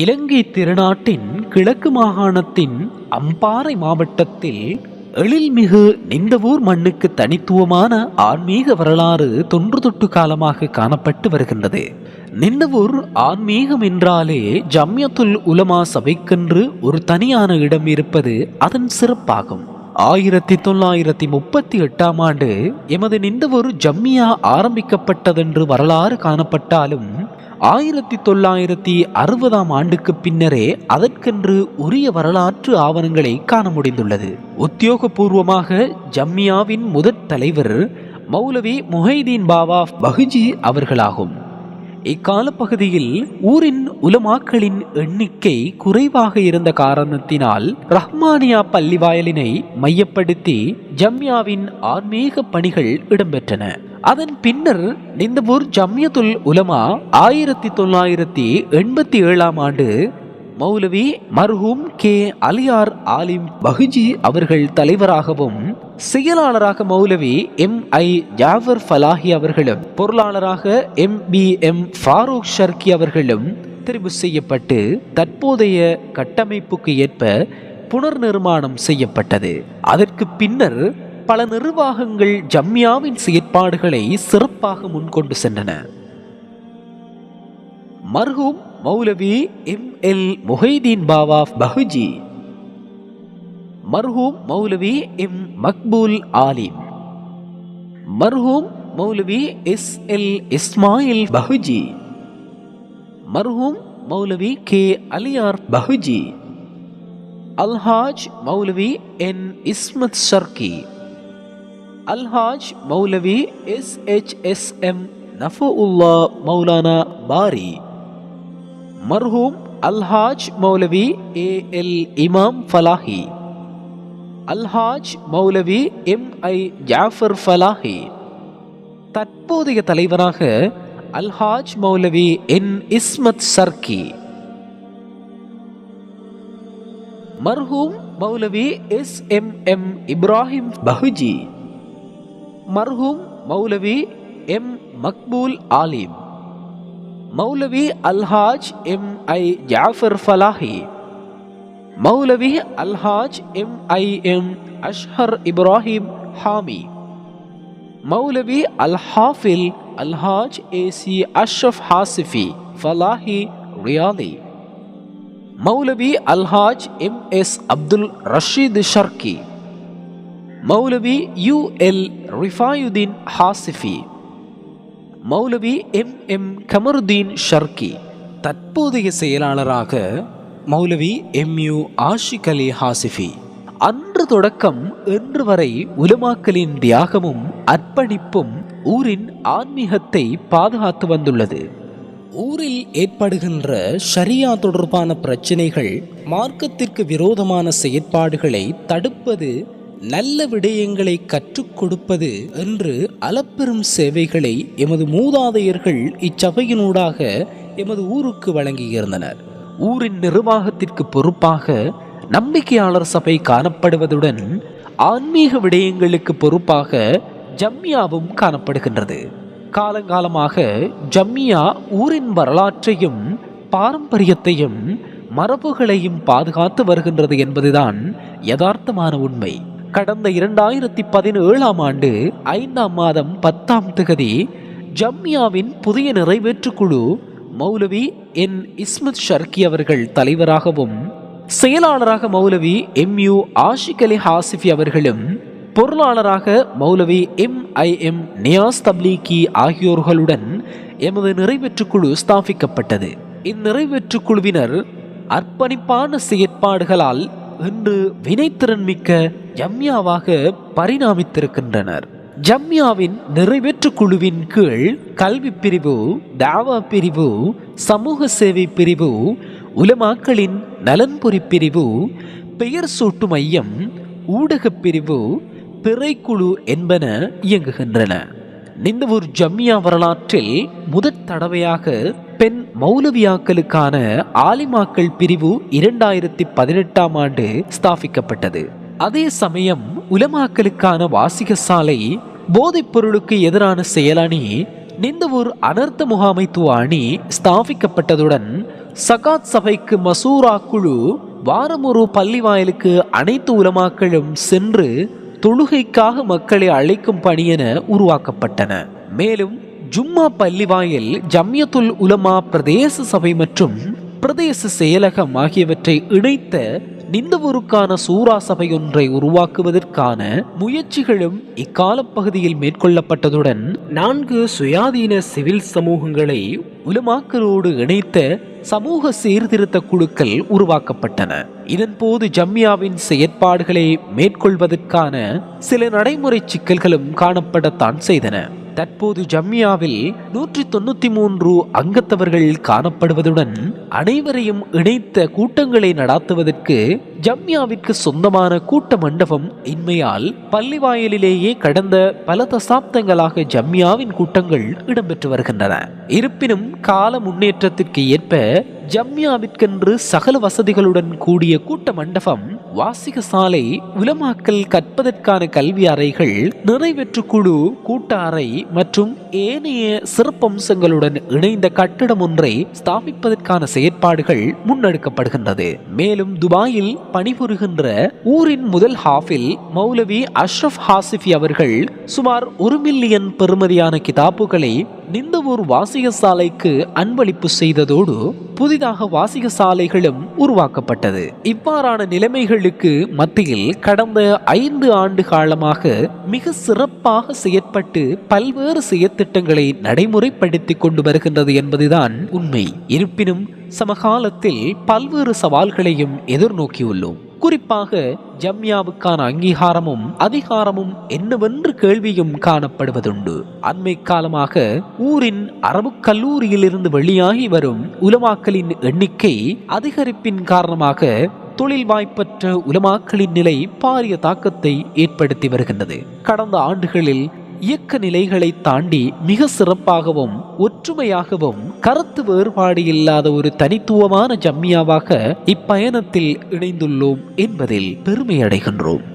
இலங்கை திருநாட்டின் கிழக்கு மாகாணத்தின் அம்பாறை மாவட்டத்தில் எழில்மிகு நிந்தவூர் மண்ணுக்கு தனித்துவமான ஆன்மீக வரலாறு தொன்று தொட்டு காலமாக காணப்பட்டு வருகின்றது. நிந்தவூர் ஆன்மீகம் என்றாலே ஜம்யத்துல் உலமா சபைக்கென்று ஒரு தனியான இடம் இருப்பது அதன் சிறப்பாகும். ஆயிரத்தி தொள்ளாயிரத்தி முப்பத்தி எட்டாம் ஆண்டு எமது நிந்தவூர் ஜம்மியா ஆரம்பிக்கப்பட்டதென்று வரலாறு காணப்பட்டாலும் ஆயிரத்தி தொள்ளாயிரத்தி அறுபதாம் ஆண்டுக்கு பின்னரே அதற்கென்று உரிய வரலாற்று ஆவணங்களை காண முடிந்துள்ளது. உத்தியோகபூர்வமாக ஜம்மியாவின் முதற் தலைவர் மௌலவி முஹைதீன் பாவா பஹுஜி அவர்களாகும். இக்கால பகுதியில் ஊரின் உலமாக்களின் எண்ணிக்கை குறைவாக இருந்த காரணத்தினால் ரஹ்மானியா பள்ளிவாயலினை மையப்படுத்தி ஜம்யாவின் ஆன்மீக பணிகள் இடம்பெற்றன. அதன் பின்னர் நிந்தபூர் ஜம்யத்துல் உலமா ஆயிரத்தி தொள்ளாயிரத்தி எண்பத்தி ஏழாம் ஆண்டு மௌலவி மர்ஹூம் கே அலியார் ஆலிம் பஹுஜி அவர்கள் தலைவராகவும் செயலாளராக மௌலவி எம். ஐ. ஜாஃபர் ஃபலாஹி அவர்களும் பொருளாளராக M. P. M. Farook Sharqi அவர்களும் தெரிவு செய்யப்பட்டு தற்போதைய கட்டமைப்புக்கு ஏற்ப புனர் நிர்மாணம் செய்யப்பட்டது. அதற்கு பின்னர் பல நிர்வாகங்கள் ஜம்யாவின் செயற்பாடுகளை சிறப்பாக முன்கொண்டு சென்றன. மர்ஹூம் மௌலவி எம் எல் முஹைதீன் பாவா பஹுஜி. மர்ஹூம் மௌலவி எம் மக்பூல் ஆலிம். மர்ஹூம் மௌலவி எஸ் எல் இஸ்மாயில் பஹுஜி. மர்ஹூம் மௌலவி கே அலியார் பஹுஜி. அல்ஹாஜ் மௌலவி என் இஸ்மத் ஷர்கி. அல்ஹாஜ் மௌலவி S H S M Nafullah Maulana Bari. மர்ஹூம் அல்ஹாஜ் மௌலவி A L Imam Falahi. Alhaj Moulavi M I Jafar Falahi. தற்போதைய தலைவராக அல்ஹாஜ் மௌலவி என் இஸ்மத் சர்கி. மர்ஹூம் மௌலவி S M M Ibrahim Bahuji. மர்ஹூம் மௌலவி M Maqbool Alim Moulavi Alhaj M I Jafar Falahi Moulavi Alhaj M I M Azhar Ibrahim Hami மௌலவி அல்ஹாஃபில் அல்ஹாஜ் A C Ashraf Hasifi Falahi Riyadi மௌலவி அல்ஹாஜ் எம் எஸ் அப்துல் ரஷீத் ஷர்கி மௌலவி யு எல் ரிஃபாயுதீன் ஹாசிஃபி மௌலவி M M Kamarudeen Sharqi தற்போதைய செயலாளராக மௌலவி எம் யு ஆஷிக் அலி ஹாசிஃபி அன்று தொடக்கம் இன்று வரை உலமாக்களின் தியாகமும் அர்ப்பணிப்பும் ஊரின் ஆன்மீகத்தை பாதுகாத்து வந்துள்ளது ஊரில் ஏற்படுகின்ற ஷரியா தொடர்பான பிரச்சினைகள் மார்க்கத்திற்கு விரோதமான செயற்பாடுகளை தடுப்பது நல்ல விடயங்களை கற்றுக் கொடுப்பது என்று அளப்பெரும் சேவைகளை எமது மூதாதையர்கள் இச்சபையினூடாக எமது ஊருக்கு வழங்கியிருந்தனர். ஊரின் நிர்வாகத்திற்கு பொறுப்பாக நம்பிக்கையாளர் சபை காணப்படுவதுடன் ஆன்மீக விடயங்களுக்கு பொறுப்பாக ஜம்யாவும் காணப்படுகின்றது. காலங்காலமாக ஜம்மியா ஊரின் வரலாற்றையும் பாரம்பரியத்தையும் மரபுகளையும் பாதுகாத்து வருகின்றது என்பதுதான் யதார்த்தமான உண்மை. கடந்த இரண்டாயிரத்தி பதினேழாம் ஆண்டு ஐந்தாம் மாதம் பத்தாம் திகதி ஜம்யாவின் புதிய நிறைவேற்று குழு மௌலவி என். இஸ்மத் ஷர்கி அவர்கள் தலைவராகவும் செயலாளராக மௌலவி எம். யு. ஆஷிக் அலி ஹாசிஃபி அவர்களும் பொருளாளராக மௌலவி M. I. M. Niyas Tablighi ஆகியோர்களுடன் எமது நிறைவேற்று குழு ஸ்தாபிக்கப்பட்டது. இந்நிறைவேற்று குழுவினர் அர்ப்பணிப்பான செயற்பாடுகளால் இன்று வினைத்திறன் மிக்க ஜம்யாவாக பரிணாமித்திருக்கின்றனர். ஜம்யாவின் நிறைவேற்று குழுவின் கீழ் கல்வி பிரிவு தாவா பிரிவு சமூக சேவை பிரிவு உலமாக்களின் நலன்பொறி பிரிவு பெயர் சூட்டு மையம் ஊடகப் பிரிவு பிறைக்குழு என்பன இயங்குகின்றன. நிந்தவூர் ஜம்யா வரலாற்றில் முதற் தடவையாக பெண் மௌலவியாக்களுக்கான ஆலிமாக்கள் பிரிவு இரண்டாயிரத்தி பதினெட்டாம் ஆண்டு ஸ்தாபிக்கப்பட்டது. அதே சமயம் உலமாக்களுக்கான வாசிக சாலை போதைப் பொருளுக்கு எதிரான செயலணி நிந்தவூர் அனர்த்த முகாமைத்துவ அணி ஸ்தாபிக்கப்பட்டதுடன் சகாத் சபைக்கு மசூரா குழு வாரமொரு பள்ளி வாயிலுக்கு அனைத்து உலமாக்களும் சென்று தொழுகைக்காக மக்களை அழைக்கும் பணியென உருவாக்கப்பட்டன. மேலும் ஜும்மா பள்ளிவாயல் ஜம்யத்துல் உலமா பிரதேச சபை மற்றும் பிரதேச செயலகம் ஆகியவற்றை இணைத்த நிந்தவூருக்கான சூரா சபை ஒன்றை உருவாக்குவதற்கான முயற்சிகளும் இக்காலப்பகுதியில் மேற்கொள்ளப்பட்டதுடன் நான்கு சுயாதீன சிவில் சமூகங்களை உலமாக்களோடு இணைத்த சமூக சீர்திருத்த குழுக்கள் உருவாக்கப்பட்டன. இதன்போது ஜம்யாவின் செயற்பாடுகளை மேற்கொள்வதற்கான சில நடைமுறை சிக்கல்களும் காணப்படத்தான் செய்தன. தற்போது ஜம்மியாவில் நூற்றி தொண்ணூத்தி மூன்று அங்கத்தவர்கள் காணப்படுவதுடன் அனைவரையும் இணைத்த கூட்டங்களை நடாத்துவதற்கு ஜம்யாவிற்கு சொந்தமான கூட்ட மண்டபம் இன்மையால் பள்ளிவாயலிலேயே கடந்த பல தசாப்தங்களாக ஜம்யாவின் கூட்டங்கள் இடம்பெற்று வருகின்றன. இருப்பினும் கால முன்னேற்றத்திற்கு ஏற்ப ஜம்யாவிற்கென்று சகல வசதிகளுடன் கூடிய கூட்ட மண்டபம் வாசிக சாலை உலமாக்கல் கற்பதற்கான கல்வி அறைகள் நிறைவேற்று குழு கூட்ட அறை மற்றும் ஏனைய சிறப்பம்சங்களுடன் இணைந்த கட்டிடம் ஒன்றை ஸ்தாபிப்பதற்கான செயற்பாடுகள் முன்னெடுக்கப்படுகின்றது. மேலும் துபாயில் பணிபுரிகின்ற ஊரின் முதல் ஹாஃபில் மௌலவி அஷ்ரப் ஹாசிஃபி அவர்கள் சுமார் ஒரு மில்லியன் பெறுமதியான கிதாபுகளை நிந்தவூர் வாசிக சாலைக்கு அன்பளிப்பு செய்ததோடு புதிதாக வாசிக சாலைகளும் உருவாக்கப்பட்டது. இவ்வாறான நிலைமைகளுக்கு மத்தியில் கடந்த ஐந்து ஆண்டு காலமாக மிக சிறப்பாக செயற்பட்டு பல்வேறு செயற்திட்டங்களை நடைமுறைப்படுத்தி கொண்டு வருகின்றது என்பதுதான் உண்மை. இருப்பினும் சமகாலத்தில் பல்வேறு சவால்களையும் எதிர்நோக்கியுள்ளோம். குறிப்பாக ஜம்யாவுக்கான அங்கீகாரமும் அதிகாரமும் என்னவென்று கேள்வியும் காணப்படுவதுண்டு. அண்மை காலமாக ஊரின் அரபு கல்லூரியிலிருந்து வெளியாகி வரும் உலமாக்களின் எண்ணிக்கை அதிகரிப்பின் காரணமாக தொழில் வாய்ப்பற்ற உலமாக்களின் நிலை பாரிய தாக்கத்தை ஏற்படுத்தி வருகின்றது. கடந்த ஆண்டுகளில் இயக்க நிலைகளை தாண்டி மிக சிறப்பாகவும் ஒற்றுமையாகவும் கருத்து வேறுபாடு இல்லாத ஒரு தனித்துவமான ஜம்மியாவாக இப்பயணத்தில் இணைந்துள்ளோம் என்பதில் பெருமையடைகின்றோம்.